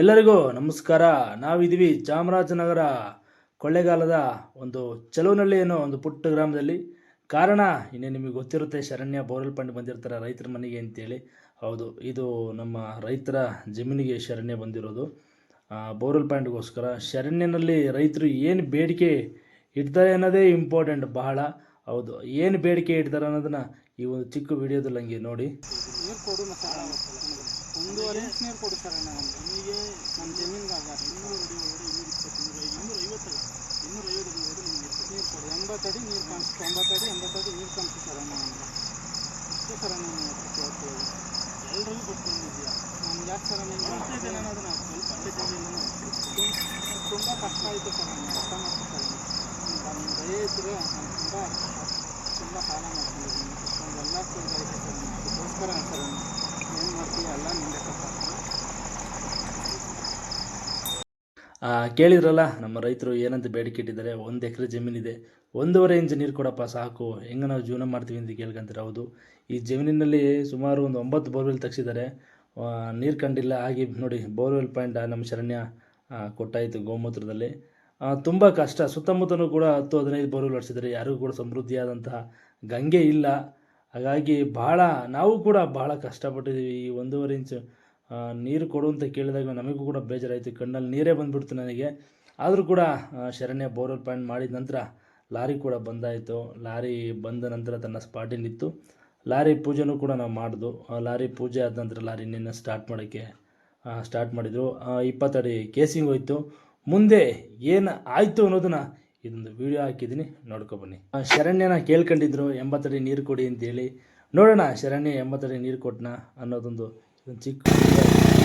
ಎಲ್ಲರಿಗೂ ನಮಸ್ಕಾರ. ನಾವಿದ್ದೀವಿ ಚಾಮರಾಜನಗರ ಕೊಳ್ಳೇಗಾಲದ ಒಂದು ಚಲುವನಹಳ್ಳಿ ಏನೋ ಒಂದು ಪುಟ್ಟ ಗ್ರಾಮದಲ್ಲಿ. ಕಾರಣ ಇನ್ನೇ ನಿಮಗೆ ಗೊತ್ತಿರುತ್ತೆ, ಶರಣ್ಯ ಬೋರಲ್ ಪಂಡ್ ಬಂದಿರ್ತಾರೆ ರೈತರ ಮನೆಗೆ ಅಂತೇಳಿ. ಹೌದು, ಇದು ನಮ್ಮ ರೈತರ ಜಮೀನಿಗೆ ಶರಣ್ಯ ಬಂದಿರೋದು. ಬೋರಲ್ ಪಾಯಿಂಟ್ಗೋಸ್ಕರ ಶರಣ್ಯನಲ್ಲಿ ರೈತರು ಏನು ಬೇಡಿಕೆ ಇಡ್ತಾರೆ ಅನ್ನೋದೇ ಇಂಪಾರ್ಟೆಂಟ್ ಬಹಳ. ಹೌದು, ಏನು ಬೇಡಿಕೆ ಇಡ್ತಾರೆ ಅನ್ನೋದನ್ನ ಈ ಒಂದು ಚಿಕ್ಕ ವಿಡಿಯೋದಲ್ಲಿ ಹಂಗೆ ನೋಡಿ. ಒಂದೂವರೆ ನೀರು ಕೊಡ್ತಾರೆ ಸರ್ ನಮಗೆ ನಮಗೆ ನಮ್ಮ ಜಮೀನಿಗೆ ಆಗಾರ ಇನ್ನೂರು ಅಡಿ ಒಳಗಡೆ ಇನ್ನೂರ ಇಪ್ಪತ್ತು ಇನ್ನೂರ ಐವತ್ತು ಇನ್ನೂರ ಐವತ್ತು ನೀರು ಕೊಡು. ಎಂಬತ್ತು ಅಡಿ ನೀರು ಕಾಣಿಸ್ತು ತೊಂಬತ್ತು ಅಡಿ ಎಂಬತ್ತು ಅಡಿ ನೀರು ಕಾಣಿಸ್ತು ಸರ್ ನಮಗೆ ಅಷ್ಟೇ ಸರ್ ನಾನು ಕೇಳ್ತೀವಿ ಎಲ್ಲರಿಗೂ ಗೊತ್ತಿದೆಯಾ ನಾನು ಯಾಕೆ ಸರ್ ನೀವು ಮಾಡ್ತಿದ್ದೆ ನಾನು ಅದನ್ನು ಸ್ವಲ್ಪ ಜಮೀನು ತುಂಬ ಕಷ್ಟ ಆಯಿತು ಸರ್ ನಾನು ಅರ್ಥ ಮಾಡ್ಕೊತಾರೆ ನಾನು ದಯ ಇದ್ದರೆ ನಾನು ತುಂಬ ತುಂಬ ಸಾಲ ಮಾಡ್ಕೊಂಡಿದ್ದೀನಿ. ಇಷ್ಟೊಂದು ಎಲ್ಲ ಇದಾಯಿತು ಸರ್. ಅದಕ್ಕೋಸ್ಕರ ಸರ್ ಏನು ಮಾಡ್ತೀವಿ ಎಲ್ಲ ಕೇಳಿದ್ರಲ್ಲ, ನಮ್ಮ ರೈತರು ಏನಂತ ಬೇಡಿಕೆ ಇಟ್ಟಿದ್ದಾರೆ? ಒಂದು ಎಕರೆ ಜಮೀನಿದೆ. ಒಂದೂವರೆ ಇಂಚು ನೀರು ಕೊಡಪ್ಪ, ಸಾಕು. ಹೆಂಗೆ ನಾವು ಜೀವನ ಮಾಡ್ತೀವಿ ಅಂತ ಕೇಳ್ಕೊಂತೀರ? ಹೌದು. ಈ ಜಮೀನಿನಲ್ಲಿ ಸುಮಾರು ಒಂದು ಒಂಬತ್ತು ಬೋರ್ವೆಲ್ ತೆಗ್ಸಿದ್ದಾರೆ. ನೀರು ಕಂಡಿಲ್ಲ. ಆಗಿ ನೋಡಿ, ಬೋರ್ವೆಲ್ ಪಾಯಿಂಟ್ ನಮ್ಮ ಶರಣ್ಯ ಕೊಟ್ಟಾಯಿತು ಗೋಮೂತ್ರದಲ್ಲಿ. ತುಂಬ ಕಷ್ಟ. ಸುತ್ತಮುತ್ತಲೂ ಕೂಡ ಹತ್ತು, ಹದಿನೈದು ಬೋರ್ವೆಲ್ ಹೊಡೆಸಿದ್ದಾರೆ ಯಾರಿಗೂ ಕೂಡ ಸಮೃದ್ಧಿಯಾದಂತಹ ಗಂಗೆ ಇಲ್ಲ. ಹಾಗಾಗಿ ಭಾಳ ನಾವು ಕೂಡ ಭಾಳ ಕಷ್ಟಪಟ್ಟಿದ್ದೀವಿ. ಈ ಒಂದೂವರೆ ಇಂಚು ನೀರು ಕೊಡು ಅಂತ ಕೇಳಿದಾಗ ನಮಗೂ ಕೂಡ ಬೇಜಾರಾಯಿತು. ಕಣ್ಣಲ್ಲಿ ನೀರೇ ಬಂದ್ಬಿಡ್ತು ನನಗೆ. ಆದರೂ ಕೂಡ ಶರಣ್ಯ ಬೋರ್ವೆಲ್ ಪಾಯಿಂಟ್ ಮಾಡಿದ ನಂತರ ಲಾರಿ ಕೂಡ ಬಂದಾಯಿತು. ಲಾರಿ ಬಂದ ನಂತರ ತನ್ನ ಸ್ಪಾಟಿನಿತ್ತು ನಿಂತು ಲಾರಿ ಪೂಜೆನೂ ಕೂಡ ನಾವು ಮಾಡಿದ್ವು ಲಾರಿ ಪೂಜೆ ಆದ ನಂತರ ಲಾರಿ ನಿನ್ನ ಸ್ಟಾರ್ಟ್ ಮಾಡೋಕ್ಕೆ ಸ್ಟಾರ್ಟ್ ಮಾಡಿದರು. ಇಪ್ಪತ್ತಡಿ ಕೇಸಿಂಗ್ ಹೋಯ್ತು. ಮುಂದೆ ಏನು ಆಯಿತು ಅನ್ನೋದನ್ನ ಇದೊಂದು ವಿಡಿಯೋ ಹಾಕಿದ್ದೀನಿ. ನೋಡ್ಕೊಬನ್ನಿ ಶರಣ್ಯನ ಕೇಳ್ಕೊಂಡಿದ್ರು, ಎಂಬತ್ತಡಿ ನೀರು ಕೊಡಿ ಅಂತೇಳಿ ನೋಡೋಣ, ಶರಣ್ಯ, ಎಂಬತ್ತಡಿ ನೀರು ಕೊಟ್ಟನ ಅನ್ನೋದೊಂದು ચીકુ